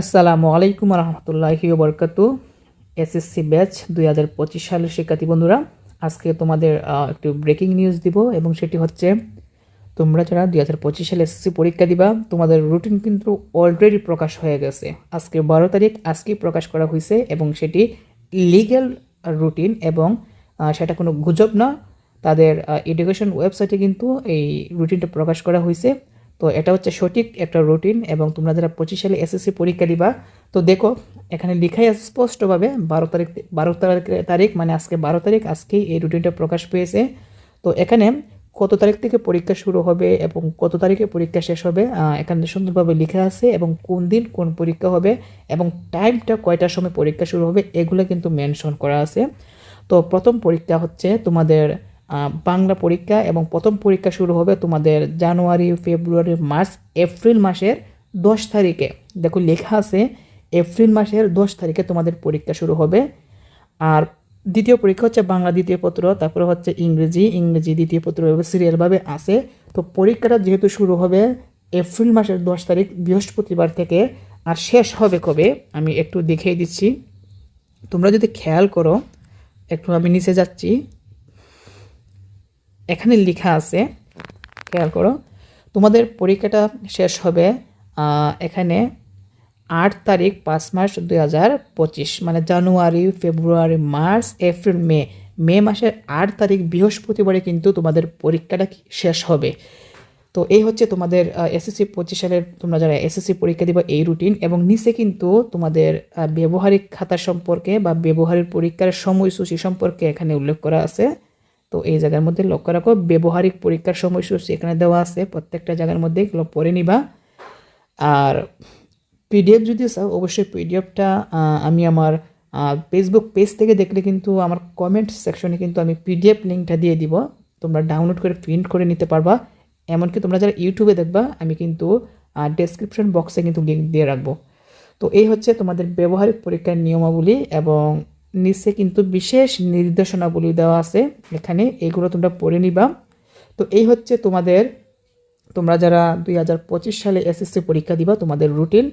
আসসালামু আলাইকুম রহমতুল্লাহি বরকাত এসএসসি ব্যাচ দুই হাজার পঁচিশ সালের শিক্ষার্থী বন্ধুরা, আজকে তোমাদের একটু ব্রেকিং নিউজ দিব এবং সেটি হচ্ছে, তোমরা যারা দুই হাজার পঁচিশ সালে এসএসসি পরীক্ষা দিবা, তোমাদের রুটিন কিন্তু অলরেডি প্রকাশ হয়ে গেছে। আজকে বারো তারিখ, আজকেই প্রকাশ করা হয়েছে এবং সেটি লিগ্যাল রুটিন এবং সেটা কোনো গুজব না। তাদের এডুকেশন ওয়েবসাইটে কিন্তু এই রুটিনটা প্রকাশ করা হয়েছে তো এটা হচ্ছে সঠিক একটা রুটিন এবং তোমরা যারা পঁচিশ সালে এসএসসি পরীক্ষা দিবা, তো দেখো, এখানে লিখাই আছে স্পষ্টভাবে, বারো তারিখ বারো তারিখ তারিখ মানে আজকে বারো তারিখ, আজকেই এই রুটিনটা প্রকাশ পেয়েছে। তো এখানে কত তারিখ থেকে পরীক্ষা শুরু হবে এবং কত তারিখে পরীক্ষা শেষ হবে এখানে সুন্দরভাবে লেখা আছে এবং কোন দিন কোন পরীক্ষা হবে এবং টাইমটা কয়টার সময় পরীক্ষা শুরু হবে, এগুলো কিন্তু মেনশন করা আছে। তো প্রথম পরীক্ষা হচ্ছে তোমাদের বাংলা পরীক্ষা এবং প্রথম পরীক্ষা শুরু হবে তোমাদের জানুয়ারি, ফেব্রুয়ারি, মার্চ, এপ্রিল মাসের দশ তারিখে। দেখো, লেখা আছে, এপ্রিল মাসের দশ তারিখে তোমাদের পরীক্ষা শুরু হবে। আর দ্বিতীয় পরীক্ষা হচ্ছে বাংলা দ্বিতীয় পত্র, তারপরে হচ্ছে ইংরেজি। ইংরেজি দ্বিতীয় পত্র সিরিয়ালভাবে আছে। তো পরীক্ষাটা যেহেতু শুরু হবে এপ্রিল মাসের দশ তারিখ, বৃহস্পতিবার থেকে, আর শেষ হবে কবে, আমি একটু দেখিয়ে দিচ্ছি। তোমরা যদি খেয়াল করো, একটু আমি নিচে যাচ্ছি। এখানে লেখা আছে, খেয়াল করো, তোমাদের পরীক্ষাটা শেষ হবে এখানে আট তারিখ পাঁচ মাস দুই হাজার পঁচিশ মানে জানুয়ারি, ফেব্রুয়ারি, মার্চ, এপ্রিল, মে মে মাসের আট তারিখ বৃহস্পতিবারে কিন্তু তোমাদের পরীক্ষাটা শেষ হবে। তো এই হচ্ছে তোমাদের এসএসসি পঁচিশ সালের তোমরা যারা এসএসসি পরীক্ষা দিবা, এই রুটিন এবং নিচে কিন্তু তোমাদের ব্যবহারিক খাতা সম্পর্কে বা ব্যবহারিক পরীক্ষার সময়সূচি সম্পর্কে এখানে উল্লেখ করা আছে। তো এই জায়গার মধ্যে লক্ষ্য রাখো, ব্যবহারিক পরীক্ষার সময়সূচি এখানে দেওয়া আছে। প্রত্যেকটা জায়গার মধ্যে এগুলো পড়ে নিবা। আর পিডিএফ যদি চাও, অবশ্যই পিডিএফটা আমি আমার ফেসবুক পেজ থেকে দেখলে কিন্তু আমার কমেন্ট সেকশনে কিন্তু আমি পিডিএফ লিঙ্কটা দিয়ে দিব। তোমরা ডাউনলোড করে প্রিন্ট করে নিতে পারবা। এমনকি তোমরা যারা ইউটিউবে দেখবা, আমি কিন্তু ডেসক্রিপশন বক্সে কিন্তু লিঙ্ক দিয়ে রাখব। তো এই হচ্ছে তোমাদের ব্যবহারিক পরীক্ষার নিয়মাবলী এবং নিচে কিন্তু বিশেষ নির্দেশনাবলী দেওয়া আছে। এখানে এগুলো তোমরা পড়ে নিবা। তো এই হচ্ছে তোমাদের, তোমরা যারা দুই হাজার পঁচিশ সালে এসএসসি পরীক্ষা দিবা, তোমাদের রুটিন।